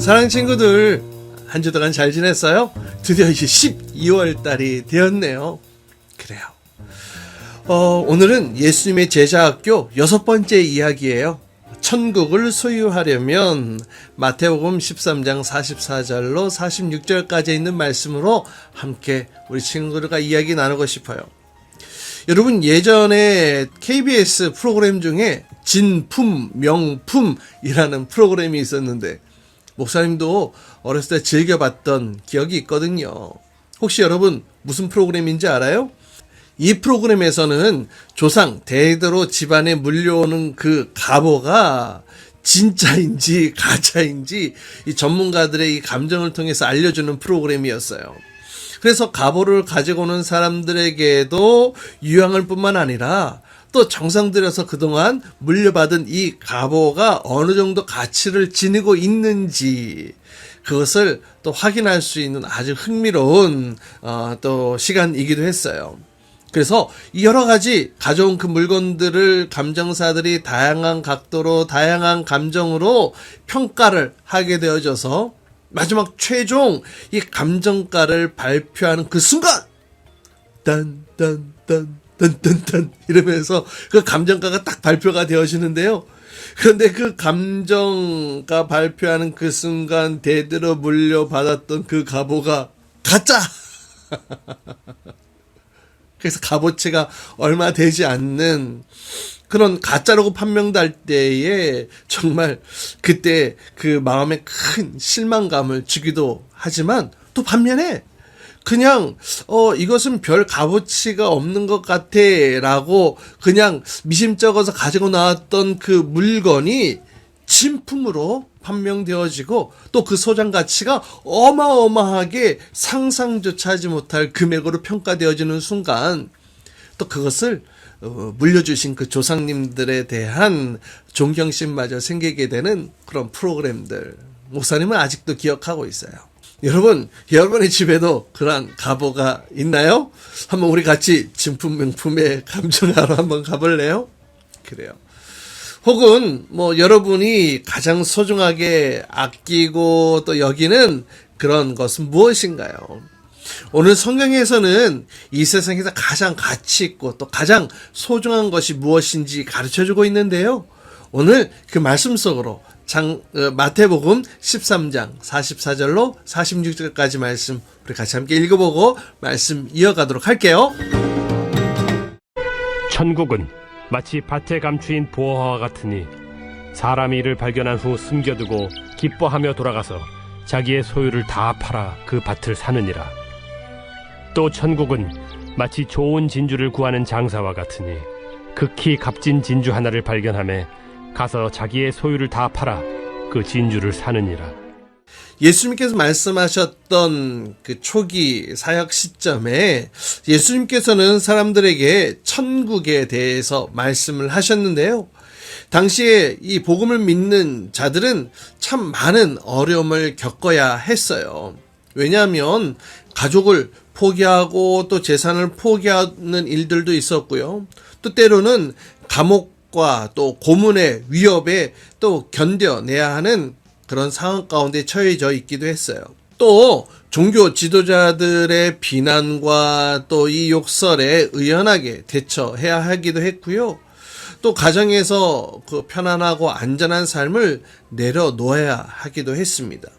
사랑 친구들 한 주 동안 잘 지냈어요? 드디어 이제 12월 달이 되었네요. 그래요. 어, 오늘은 예수님의 제자학교 여섯 번째 이야기예요. 천국을 소유하려면 마태복음 13장 44절로 46절까지 있는 말씀으로 함께 우리 친구들과 이야기 나누고 싶어요. 여러분 예전에 KBS 프로그램 중에 진품 명품이라는 프로그램이 있었는데 목사님도 어렸을 때 즐겨봤던 기억이 있거든요. 혹시 여러분 무슨 프로그램인지 알아요? 이 프로그램에서는 조상 대대로 집안에 물려오는 그 가보가 진짜인지 가짜인지 이 전문가들의 이 감정을 통해서 알려주는 프로그램이었어요. 그래서 가보를 가지고 오는 사람들에게도 유양을 뿐만 아니라 또 정성 들여서 그동안 물려받은 이 가보가 어느 정도 가치를 지니고 있는지 그것을 또 확인할 수 있는 아주 흥미로운 어, 또 시간이기도 했어요. 그래서 이 여러 가지 가져온 그 물건들을 감정사들이 다양한 각도로 다양한 감정으로 평가를 하게 되어져서 마지막 최종 이 감정가를 발표하는 그 순간 딴딴딴 딴딴딴 이러면서 그 감정가가 딱 발표가 되어지는데요. 그런데 그 감정가 발표하는 그 순간 대대로 물려받았던 그 가보가 가짜! 그래서 값어치가 얼마 되지 않는 그런 가짜라고 판명될 때에 정말 그때 그 마음에 큰 실망감을 주기도 하지만 또 반면에 그냥 어 이것은 별 값어치가 없는 것 같아라고 그냥 미심쩍어서 가지고 나왔던 그 물건이 진품으로 판명되어지고 또 그 소장 가치가 어마어마하게 상상조차 하지 못할 금액으로 평가되어지는 순간 또 그것을 어, 물려주신 그 조상님들에 대한 존경심마저 생기게 되는 그런 프로그램들 목사님은 아직도 기억하고 있어요. 여러분, 여러분의 집에도 그러한 가보가 있나요? 한번 우리 같이 진품 명품의 감정하러 한번 가볼래요? 그래요. 혹은 뭐 여러분이 가장 소중하게 아끼고 또 여기는 그런 것은 무엇인가요? 오늘 성경에서는 이 세상에서 가장 가치 있고 또 가장 소중한 것이 무엇인지 가르쳐 주고 있는데요. 오늘 그 말씀 속으로 장, 어, 마태복음 13장 44절로 46절까지 말씀 우리 같이 함께 읽어보고 말씀 이어가도록 할게요. 천국은 마치 밭에 감추인 보화와 같으니 사람이 이를 발견한 후 숨겨두고 기뻐하며 돌아가서 자기의 소유를 다 팔아 그 밭을 사느니라. 또 천국은 마치 좋은 진주를 구하는 장사와 같으니 극히 값진 진주 하나를 발견함에 가서 자기의 소유를 다 팔아 그 진주를 사느니라. 예수님께서 말씀하셨던 그 초기 사역 시점에 예수님께서는 사람들에게 천국에 대해서 말씀을 하셨는데요. 당시에 이 복음을 믿는 자들은 참 많은 어려움을 겪어야 했어요. 왜냐하면 가족을 포기하고 또 재산을 포기하는 일들도 있었고요. 또 때로는 감옥 과또 고문의 위협에 또 견뎌내야 하는 그런 상황 가운데 처해져 있기도 했어요. 또 종교 지도자들의 비난과 또 이 욕설에 의연하게 대처해야 하기도 했고요. 또 가정에서 그 편안하고 안전한 삶을 내려놓아야 하기도 했습니다.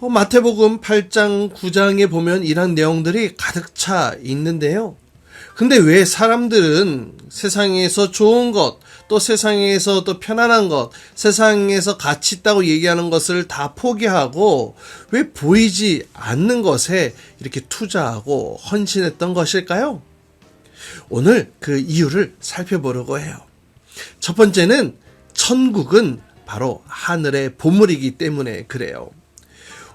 어, 마태복음 8장, 9장에 보면 이런 내용들이 가득 차 있는데요. 근데 왜 사람들은 세상에서 좋은 것, 또 세상에서 또 편안한 것, 세상에서 가치 있다고 얘기하는 것을 다 포기하고 왜 보이지 않는 것에 이렇게 투자하고 헌신했던 것일까요? 오늘 그 이유를 살펴보려고 해요. 첫 번째는 천국은 바로 하늘의 보물이기 때문에 그래요.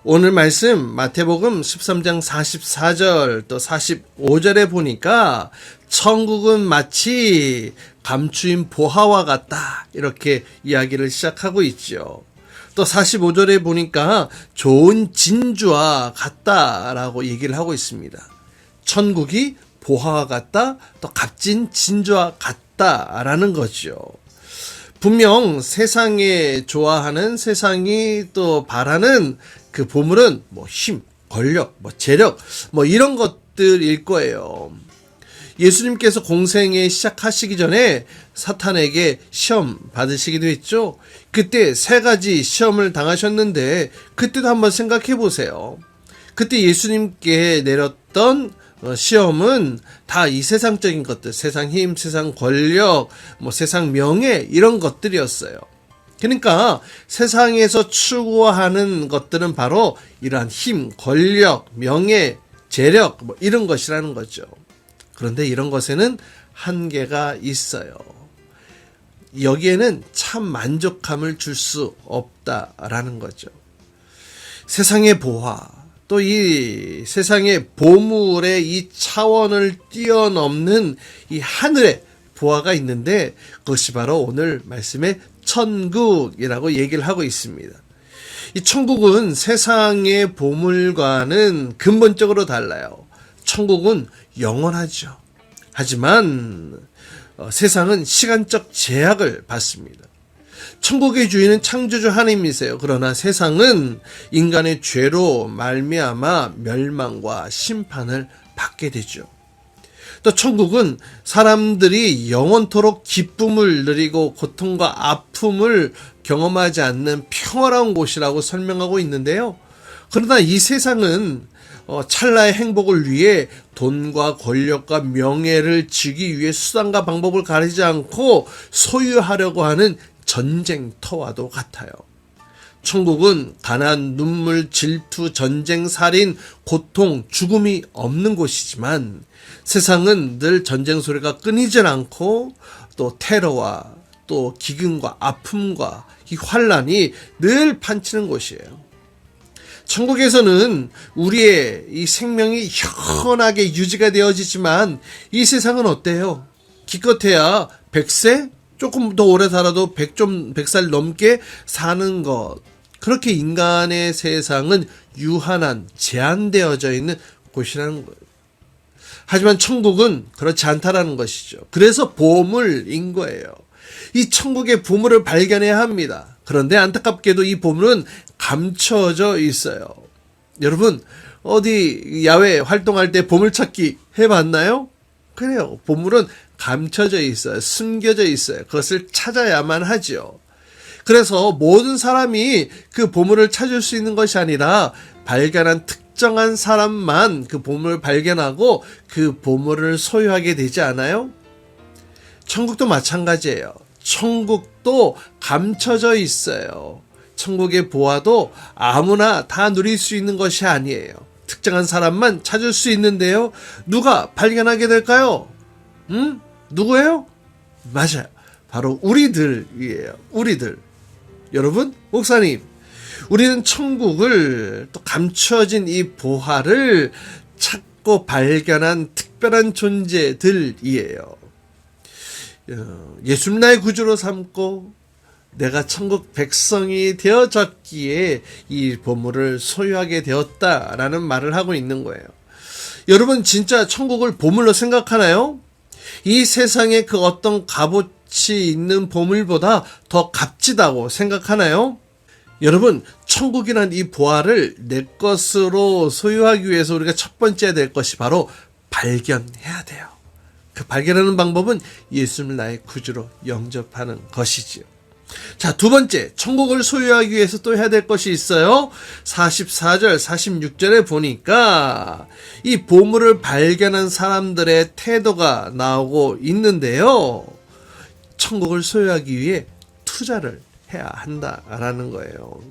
오늘 말씀 마태복음 13장 44절 또 45절에 보니까 천국은 마치 감추인 보화와 같다 이렇게 이야기를 시작하고 있죠. 또 45절에 보니까 좋은 진주와 같다라고 얘기를 하고 있습니다. 천국이 보화와 같다 또 값진 진주와 같다라는 거죠. 분명 세상에 좋아하는 세상이 또 바라는 그 보물은 뭐 힘, 권력, 뭐 재력, 뭐 이런 것들일 거예요. 예수님께서 공생에 시작하시기 전에 사탄에게 시험 받으시기도 했죠. 그때 세 가지 시험을 당하셨는데 그때도 한번 생각해 보세요. 그때 예수님께 내렸던 어, 시험은 다 이 세상적인 것들, 세상 힘, 세상 권력, 뭐 세상 명예 이런 것들이었어요. 그러니까 세상에서 추구하는 것들은 바로 이러한 힘, 권력, 명예, 재력 뭐 이런 것이라는 거죠. 그런데 이런 것에는 한계가 있어요. 여기에는 참 만족감을 줄 수 없다라는 거죠. 세상의 보화, 또 이 세상의 보물의 이 차원을 뛰어넘는 이 하늘의 보화가 있는데 그것이 바로 오늘 말씀의 천국이라고 얘기를 하고 있습니다. 이 천국은 세상의 보물과는 근본적으로 달라요. 천국은 영원하죠. 하지만 어, 세상은 시간적 제약을 받습니다. 천국의 주인은 창조주 하나님이세요. 그러나 세상은 인간의 죄로 말미암아 멸망과 심판을 받게 되죠. 또 천국은 사람들이 영원토록 기쁨을 누리고 고통과 아픔을 경험하지 않는 평화로운 곳이라고 설명하고 있는데요. 그러나 이 세상은 어, 찰나의 행복을 위해 돈과 권력과 명예를 지기 위해 수단과 방법을 가리지 않고 소유하려고 하는 전쟁터와도 같아요. 천국은 가난, 눈물, 질투, 전쟁, 살인, 고통, 죽음이 없는 곳이지만 세상은 늘 전쟁 소리가 끊이질 않고 또 테러와 또 기근과 아픔과 이 환란이 늘 판치는 곳이에요. 천국에서는 우리의 이 생명이 현하게 유지가 되어지지만 이 세상은 어때요? 기껏해야 100세? 조금 더 오래 살아도 100 좀, 100살 넘게 사는 것. 그렇게 인간의 세상은 유한한, 제한되어져 있는 곳이라는 거예요. 하지만 천국은 그렇지 않다라는 것이죠. 그래서 보물인 거예요. 이 천국의 보물을 발견해야 합니다. 그런데 안타깝게도 이 보물은 감춰져 있어요. 여러분, 어디 야외 활동할 때 보물찾기 해봤나요? 그래요. 보물은 감춰져 있어요. 숨겨져 있어요. 그것을 찾아야만 하죠. 그래서 모든 사람이 그 보물을 찾을 수 있는 것이 아니라 발견한 특정한 사람만 그 보물을 발견하고 그 보물을 소유하게 되지 않아요? 천국도 마찬가지예요. 천국도 감춰져 있어요. 천국의 보화도 아무나 다 누릴 수 있는 것이 아니에요. 특정한 사람만 찾을 수 있는데요. 누가 발견하게 될까요? 음? 누구예요? 맞아요. 바로 우리들이에요. 우리들. 여러분, 목사님, 우리는 천국을 또 감춰진 이 보화를 찾고 발견한 특별한 존재들이에요. 어, 예수님 나의 구주로 삼고 내가 천국 백성이 되어졌기에 이 보물을 소유하게 되었다라는 말을 하고 있는 거예요. 여러분 진짜 천국을 보물로 생각하나요? 이 세상에 그 어떤 값 어치 있는 보물보다 더 값지다고 생각하나요? 여러분, 천국이란 이 보화를 내 것으로 소유하기 위해서 우리가 첫 번째 될 것이 바로 발견해야 돼요. 그 발견하는 방법은 예수님을 나의 구주로 영접하는 것이지요. 자, 두 번째, 천국을 소유하기 위해서 또 해야 될 것이 있어요. 44절, 46절에 보니까 이 보물을 발견한 사람들의 태도가 나오고 있는데요. 천국을 소유하기 위해 투자를 해야 한다라는 거예요.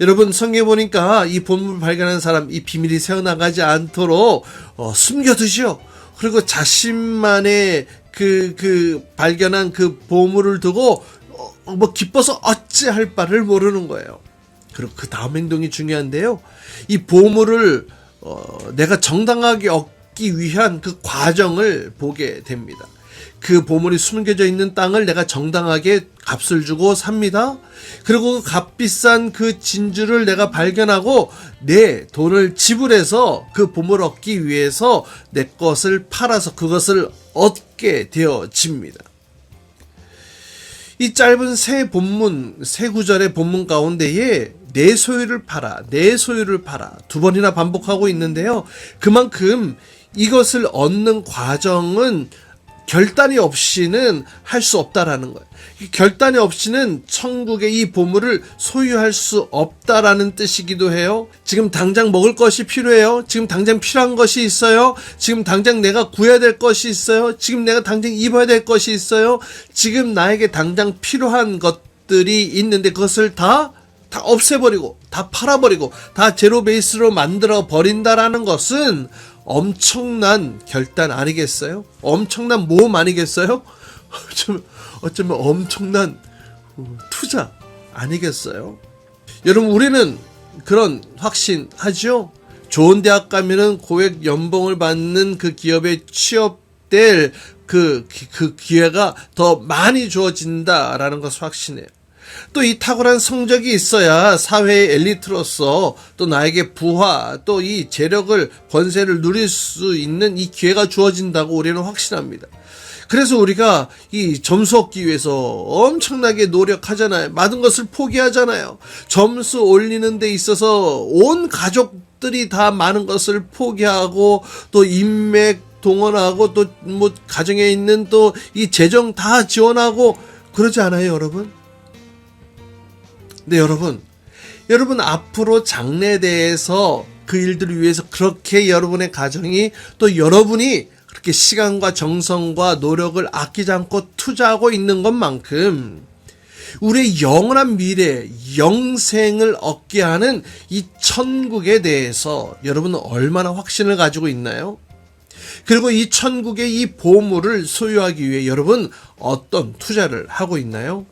여러분 성경에 보니까 이 보물을 발견한 사람 이 비밀이 새어나가지 않도록 어, 숨겨두시오. 그리고 자신만의 그, 그 발견한 그 보물을 두고 어, 뭐 기뻐서 어찌할 바를 모르는 거예요. 그리고 그 다음 행동이 중요한데요. 이 보물을 어, 내가 정당하게 얻기 위한 그 과정을 보게 됩니다. 그 보물이 숨겨져 있는 땅을 내가 정당하게 값을 주고 삽니다. 그리고 그 값비싼 그 진주를 내가 발견하고 내 돈을 지불해서 그 보물을 얻기 위해서 내 것을 팔아서 그것을 얻게 되어집니다. 이 짧은 세 본문, 세 구절의 본문 가운데에 내 소유를 팔아, 내 소유를 팔아 두 번이나 반복하고 있는데요. 그만큼 이것을 얻는 과정은 결단이 없이는 할 수 없다라는 거예요. 이 결단이 없이는 천국의 이 보물을 소유할 수 없다라는 뜻이기도 해요. 지금 당장 먹을 것이 필요해요. 지금 당장 필요한 것이 있어요. 지금 당장 내가 구해야 될 것이 있어요. 지금 내가 당장 입어야 될 것이 있어요. 지금 나에게 당장 필요한 것들이 있는데 그것을 다다 없애버리고 다 팔아버리고 다 제로 베이스로 만들어 버린다라는 것은 엄청난 결단 아니겠어요? 엄청난 모험 아니겠어요? 어쩌면, 어쩌면 엄청난 어, 투자 아니겠어요? 여러분 우리는 그런 확신하죠? 좋은 대학 가면은 고액 연봉을 받는 그 기업에 취업될 그, 기- 그 기회가 더 많이 주어진다라는 것을 확신해요. 또 이 탁월한 성적이 있어야 사회의 엘리트로서 또 나에게 부하 또이 재력을 권세를 누릴 수 있는 이 기회가 주어진다고 우리는 확신합니다. 그래서 우리가 이 점수 얻기 위해서 엄청나게 노력하잖아요. 많은 것을 포기하잖아요. 점수 올리는 데 있어서 온 가족들이 다 많은 것을 포기하고 또 인맥 동원하고 또 뭐 가정에 있는 또 이 재정 다 지원하고 그러지 않아요, 여러분? 네, 여러분. 여러분 앞으로 장래대에서 그 일들을 위해서 그렇게 여러분의 가정이 또 여러분이 그렇게 시간과 정성과 노력을 아끼지 않고 투자하고 있는 것만큼 우리의 영원한 미래, 영생을 얻게 하는 이 천국에 대해서 여러분은 얼마나 확신을 가지고 있나요? 그리고 이 천국의 이 보물을 소유하기 위해 여러분 어떤 투자를 하고 있나요?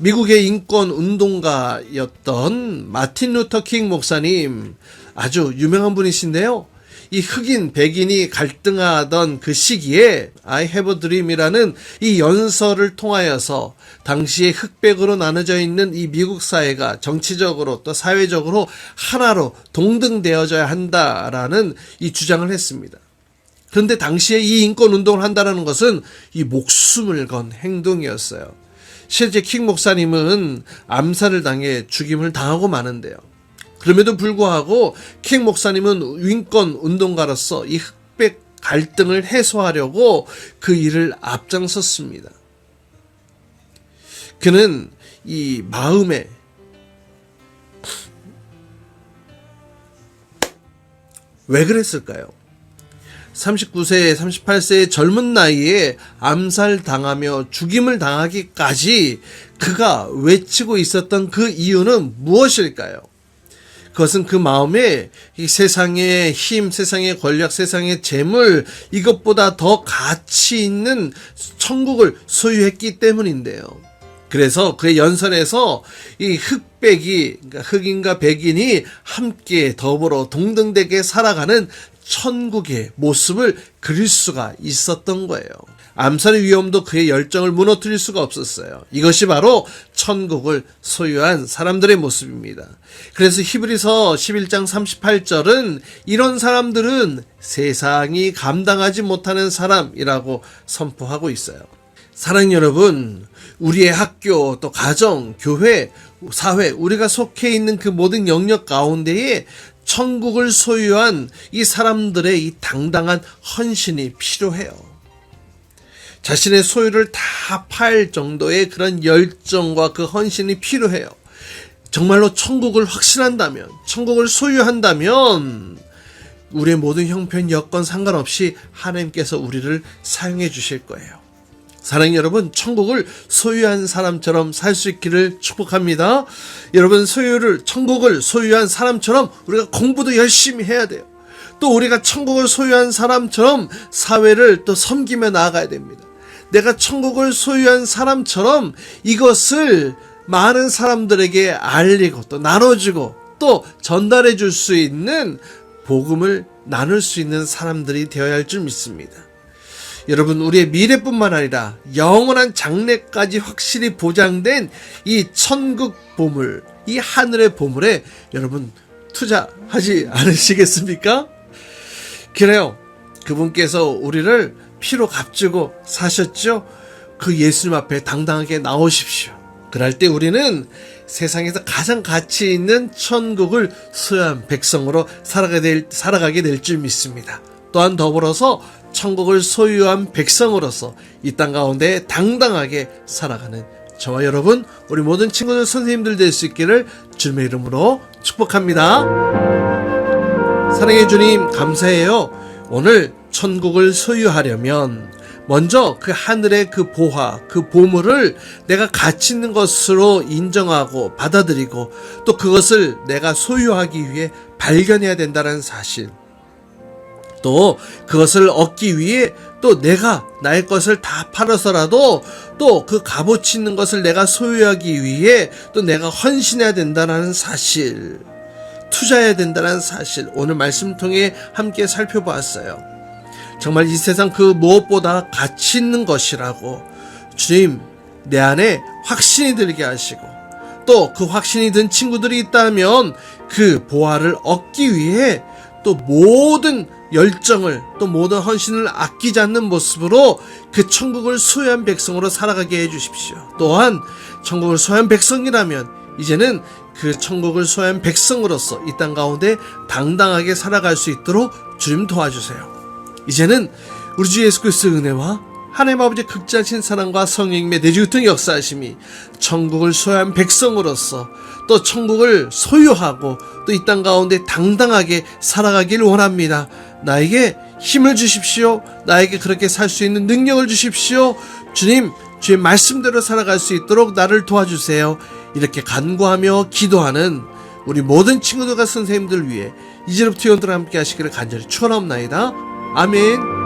미국의 인권 운동가였던 마틴 루터 킹 목사님 아주 유명한 분이신데요. 이 흑인 백인이 갈등하던 그 시기에 I have a dream이라는 이 연설을 통하여서 당시에 흑백으로 나눠져 있는 이 미국 사회가 정치적으로 또 사회적으로 하나로 동등되어져야 한다라는 이 주장을 했습니다. 그런데 당시에 이 인권 운동을 한다는 것은 이 목숨을 건 행동이었어요. 실제 킹 목사님은 암살을 당해 죽임을 당하고 마는데요. 그럼에도 불구하고 킹 목사님은 인권 운동가로서 이 흑백 갈등을 해소하려고 그 일을 앞장섰습니다. 그는 이 마음에 왜 그랬을까요? 39세, 38세의 젊은 나이에 암살당하며 죽임을 당하기까지 그가 외치고 있었던 그 이유는 무엇일까요? 그것은 그 마음에 이 세상의 힘, 세상의 권력, 세상의 재물, 이것보다 더 가치 있는 천국을 소유했기 때문인데요. 그래서 그의 연설에서 이 흑백이, 그러니까 흑인과 백인이 함께 더불어 동등되게 살아가는 천국의 모습을 그릴 수가 있었던 거예요. 암살의 위험도 그의 열정을 무너뜨릴 수가 없었어요. 이것이 바로 천국을 소유한 사람들의 모습입니다. 그래서 히브리서 11장 38절은 이런 사람들은 세상이 감당하지 못하는 사람이라고 선포하고 있어요. 사랑 여러분, 우리의 학교, 또 가정, 교회, 사회, 우리가 속해 있는 그 모든 영역 가운데에 천국을 소유한 이 사람들의 이 당당한 헌신이 필요해요. 자신의 소유를 다 팔 정도의 그런 열정과 그 헌신이 필요해요. 정말로 천국을 확신한다면, 천국을 소유한다면, 우리의 모든 형편, 여건 상관없이 하나님께서 우리를 사용해 주실 거예요. 사랑하는 여러분, 천국을 소유한 사람처럼 살 수 있기를 축복합니다. 여러분, 소유를, 천국을 소유한 사람처럼 우리가 공부도 열심히 해야 돼요. 또 우리가 천국을 소유한 사람처럼 사회를 또 섬기며 나아가야 됩니다. 내가 천국을 소유한 사람처럼 이것을 많은 사람들에게 알리고 또 나눠주고 또 전달해 줄 수 있는 복음을 나눌 수 있는 사람들이 되어야 할 줄 믿습니다. 여러분, 우리의 미래뿐만 아니라 영원한 장래까지 확실히 보장된 이 천국 보물, 이 하늘의 보물에 여러분 투자하지 않으시겠습니까? 그래요. 그분께서 우리를 피로 값주고 사셨죠? 그 예수님 앞에 당당하게 나오십시오. 그럴 때 우리는 세상에서 가장 가치 있는 천국을 소유한 백성으로 살아가게 될, 살아가게 될 줄 믿습니다. 또한 더불어서 천국을 소유한 백성으로서 이 땅 가운데 당당하게 살아가는 저와 여러분, 우리 모든 친구들, 선생님들 될 수 있기를 주님의 이름으로 축복합니다. 사랑해 주님, 감사해요. 오늘 천국을 소유하려면 먼저 그 하늘의 그 보화, 그 보물을 내가 가치 있는 것으로 인정하고 받아들이고 또 그것을 내가 소유하기 위해 발견해야 된다는 사실. 또 그것을 얻기 위해 또 내가 나의 것을 다 팔아서라도 또 그 값어치 있는 것을 내가 소유하기 위해 또 내가 헌신해야 된다는 사실. 투자해야 된다는 사실. 오늘 말씀 통해 함께 살펴보았어요. 정말 이 세상 그 무엇보다 가치 있는 것이라고 주님 내 안에 확신이 들게 하시고 또 그 확신이 든 친구들이 있다면 그 보화를 얻기 위해 또 모든 열정을 또 모든 헌신을 아끼지 않는 모습으로 그 천국을 소유한 백성으로 살아가게 해 주십시오. 또한 천국을 소유한 백성이라면 이제는 그 천국을 소유한 백성으로서 이 땅 가운데 당당하게 살아갈 수 있도록 주님 도와주세요. 이제는 우리 주 예수 그리스도의 은혜와 하나님 아버지 극자신 사랑과 성령님의 내주등 역사하심이 천국을 소유한 백성으로서 또 천국을 소유하고 또 이 땅 가운데 당당하게 살아가길 원합니다. 나에게 힘을 주십시오. 나에게 그렇게 살 수 있는 능력을 주십시오. 주님, 주의 말씀대로 살아갈 수 있도록 나를 도와주세요. 이렇게 간구하며 기도하는 우리 모든 친구들과 선생님들 위해 이제부터 영들 함께 하시기를 간절히 축원합니다. 아멘.